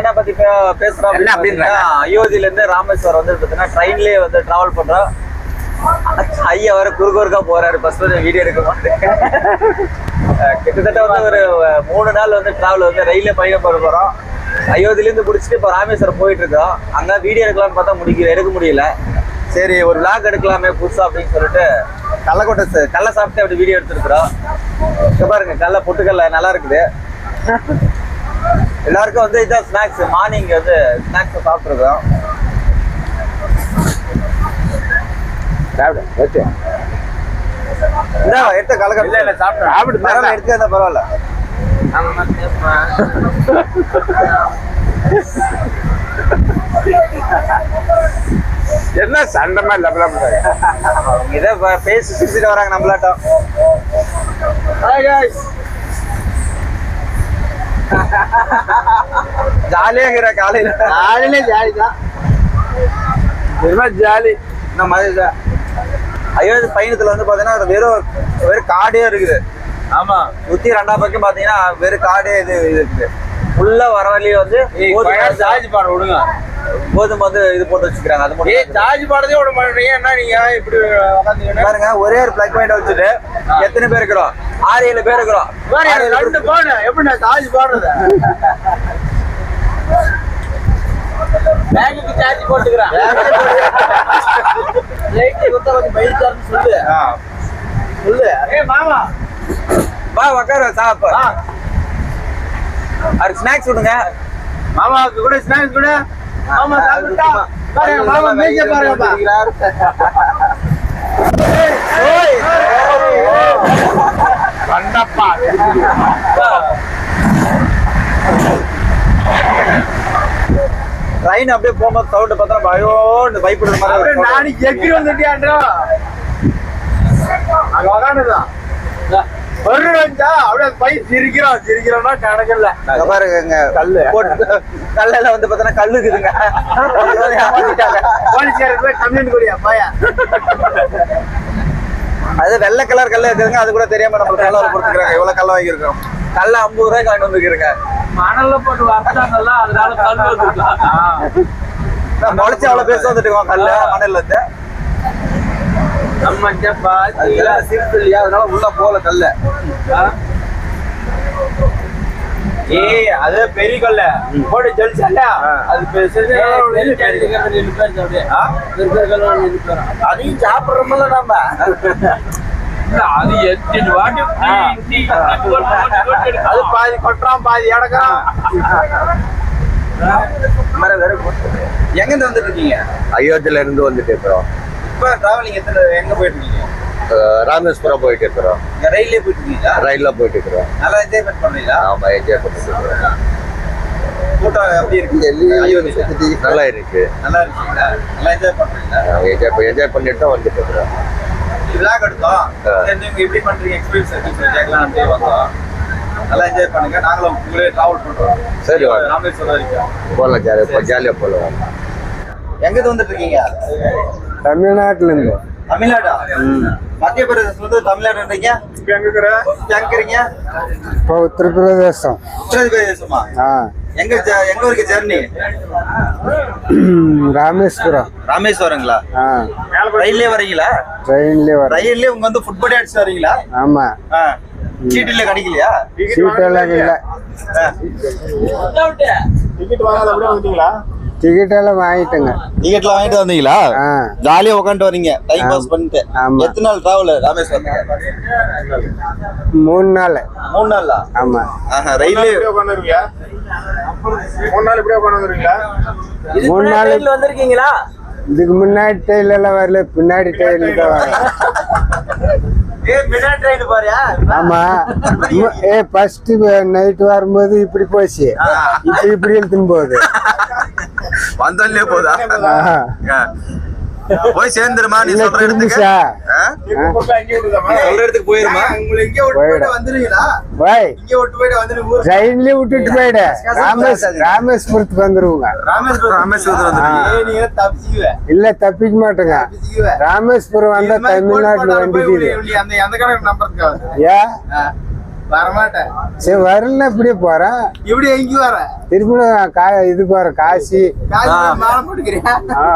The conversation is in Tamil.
என்ன பத்தி பேசுறோம் அப்படின்னு அயோத்தியில இருந்து ராமேஸ்வரம் வந்து பாத்தீங்கன்னா ட்ரெயின்லயே வந்து டிராவல் பண்றோம். ஐயா வர குறுக்கு குறுக்கா போறாரு. வந்து வீடியோ எடுக்க மாட்டேன். கிட்டத்தட்ட வந்து ஒரு மூணு நாள் வந்து டிராவல் வந்து ரயில்ல பயணம் பண்ண போறோம். அயோத்தியில இருந்து முடிச்சுட்டு இப்போ ராமேஸ்வரம் போயிட்டு இருக்கோம். அங்க வீடியோ எடுக்கலாம்னு பார்த்தா முடிக்கல எடுக்க முடியல. சரி ஒரு vlog எடுக்கலாமே புதுசா அப்படின்னு சொல்லிட்டு கள்ளக்கொட்டை கடலை சாப்பிட்டு அப்படி வீடியோ எடுத்துருக்குறோம். இங்க பாருங்க கடலை பொட்டுக்கல்ல நல்லா இருக்குது. எல்லாருக்கும் வந்து இதான் ஸ்நாக்ஸ் மார்னிங் வந்து ஸ்நாக்ஸ் சாப்பிட்ருக்கோம் எடுத்த கலக்க இல்ல. சாப்பிட்டு பரவாயில்ல எடுத்து பரவாயில்ல. என்ன சண்டை மாதிரி லபல இதை ப- பேசி சிரிச்சுட்டு வராங்க நம்மளாட்டம். ஜாலியா இருக்கிற காலையில. ஜாலியில ஜாலி தான் என்ன ஜாலி. இந்த மாதிரி தான். அயோத்தி பயணத்துல வந்து பாத்தீங்கன்னா அது வெறும் வெறும் காடே இருக்குது. ஆமா. சுத்தி ரெண்டாம் பக்கம் பாத்தீங்கன்னா வெறும் காடே இது இது இருக்குது. உள்ள வர வழியில வந்து ஜார்ஜ் பாட விடுங்க. கோதுமை வந்து இது போட்டு வச்சுக்கிறாங்க. அது மட்டும் ஜார்ஜ் பாடதே விட மாட்டீங்க என்ன நீங்க இப்படி பாருங்க ஒரே ஒரு பிளக் பாயிண்ட் வச்சுட்டு எத்தனை பேர் இருக்கிறோம்? ஆறு ஏழு பேர் இருக்கிறோம். ரெண்டு பாடு எப்படி நான் ஜார்ஜ் பாடுறது? பேங்குக்கு சார்ஜ் போட்டுக்கிறேன். லைட் குத்த கொஞ்சம் பயிர்ச்சாருன்னு சொல்லு. ஆ. சொல்லு. ஏய் மாமா. வா உட்காரு சாப்பா அது ஸ்நாக்ஸ் விடுங்க மாமாவுக்கு கூட ஸ்நாக்ஸ் கூட? மாமா சாப்பிட்டா? பாருங்க மாமா மேய்க்க பாருங்கப்பா ட்ரெயின் அப்படியே போகும்போது சவுண்ட் பார்த்தா பயோன்னு பயப்படுற மாதிரி. நானி எக்கி வந்துட்டியான்றா? அங்க உக்காந்துதான் வந்தா அப்படியே பை சிரிக்கிறோம் சிரிக்கிறோம்னா கணக்கில்ல அங்க பாருங்க கல்லு. கல்லுல வந்து பார்த்தா கல்லு இருக்குதுங்க கம்ப்ளைண்ட் கொடியா பாயா அது வெள்ளை கலர் கல்லு இருக்குதுங்க அது கூட தெரியாம நம்மளுக்கு கல்ல கொடுத்துருக்காங்க இவ்வளவு கல்ல வாங்கியிருக்கோம் கல்ல ஐம்பது ரூபாய்க்கு வாங்கிட்டு வந்துருக்காங்க மணல்ல போட்டு வந்தாங்கல்ல அதனால கல் வந்துருக்கலாம் முளைச்சு அவ்வளவு பேச வந்துட்டு கல்லு மணல்ல இருந்து நம்ம அதெல்லாம் சிரிப்பு இல்லையா? அதனால உள்ள போல கல்லு. ஏய் அது பெரிய கொல்ல. போட்டு அது அதையும் சாப்பிடுறோம்ல நாம. அது எத்தனை வாட்டி அது பாதி கொட்டுறான் பாதி போட்டு. எங்க இருந்து வந்துட்டு இருக்கீங்க? அயோத்தியில இருந்து வந்துட்டு இருக்கிறோம் இப்ப டிராவலிங் எத்தனை எங்க போயிட்டு இருக்கீங்க ராமேஸ்வரம் போயிட்டு இருக்கிறோம் ரயில்லே போயிட்டு இருக்கீங்களா ரயில்ல போயிட்டு இருக்கிறோம் நல்லா என்ஜாய்மெண்ட் பண்றீங்களா? ஆமா என்ஜாய் பண்ணிட்டு கூட்டம் எப்படி இருக்கு? நல்லா இருக்கு. நல்லா இருக்கீங்களா? நல்லா என்ஜாய் பண்றீங்களா? என்ஜாய் என்ஜாய் பண்ணிட்டு தான் வந்துட்டு இருக்கிறோம் விளாக் எடுத்தோம் நீங்க எப்படி பண்றீங்க? எக்ஸ்பீரியன்ஸ் இருக்கு? கேட்கலாம் வந்தோம் நல்லா என்ஜாய் பண்ணுங்க. நாங்களும் உங்களே டிராவல் பண்றோம். சரி, வாங்க. ராமேஸ்வரம் வரைக்கும். போகலாம் ஜாலியாக ஜாலியாக போகலாம் எங்க வந்துட்டு இருக்கீங்க தமிழ்நாட்டுல இருந்து தமிழ்நாடா மத்திய பிரதேசம் வந்து தமிழ்நாடுன்றீங்க? எங்க இருக்கிறீங்க இப்போ உத்தரப்பிரதேசம். உத்தரப்பிரதேசமா? ஆ. எங்க ஜ- எங்க இருக்கு ஜெர்னி? ராமேஸ்வரம். ராமேஸ்வரங்களா? ஆ. ரயில்லே வரீங்களா? ட்ரெயின்லேயே வர. ரயில்லே உங்க வந்து ஃபுட்பால் அடிச்சு வரீங்களா? ஆமா. ஆ. சீட்டுல கிடைக்கலையா? சீட்டெல்லாம் இல்லை. டிக்கெட் வாங்காத அப்படியே வந்துட்டீங்களா? டிக்கெட் எல்லாம் வாங்கிட்டேங்க. டிக்கெட்லாம் வாங்கிட்டு வந்தீங்களா? ஆ. ஜாலியா உட்காந்துட்டு வரீங்க. டைம் பாஸ் பண்ணிட்டு. ஆமா. எத்தனை நாள் டிராவல் ராமேஸ்வரம் மூணு நாள். மூணு நாளா? ஆமா. உட்காந்துருக்கீங்க மூணு நாள் இப்படியே உட்காந்துருக்கீங்களா மூணு நாள் வந்திருக்கீங்களா? இதுக்கு முன்னாடி டைல் எல்லாம் வரல பின்னாடி டைல் தான் பாரியா. ஆமா. ஏ ஃபர்ஸ்ட் நைட் வரும்போது இப்படி போச்சு. இப்ப இப்படி இழுத்துன்னு போகுது. வந்தாலே போதா. போய் சேர்ந்துருமா நீ சொல்ற இடத்துக்கு? சொல்ற போயிருமா? உங்களை இங்கே விட்டு போயிட்டு. வந்துருவீங்களா? பாய். இங்கே விட்டு போயிட்டு ஊர் ட்ரெயின்லயே விட்டுட்டு போயிடு. ராமேஸ் ராமேஸ்வரத்துக்கு வந்துருவோங்க. ராமேஸ்வரம் நீங்க தப்பிச்சுக்குவேன் இல்ல தப்பிக்க மாட்டேங்க. ராமேஸ்வரம் வந்தா தமிழ்நாட்டுல உள்ளே அந்த அந்த கணக்கு ஏன்? வரமாட்டேன். சரி வரல இப்படியே போறேன் இப்படி எங்க வர. திருப்பி கா இதுக்கு வர காசி. காசு மாலை போட்டுக்கிறியா? ஆ.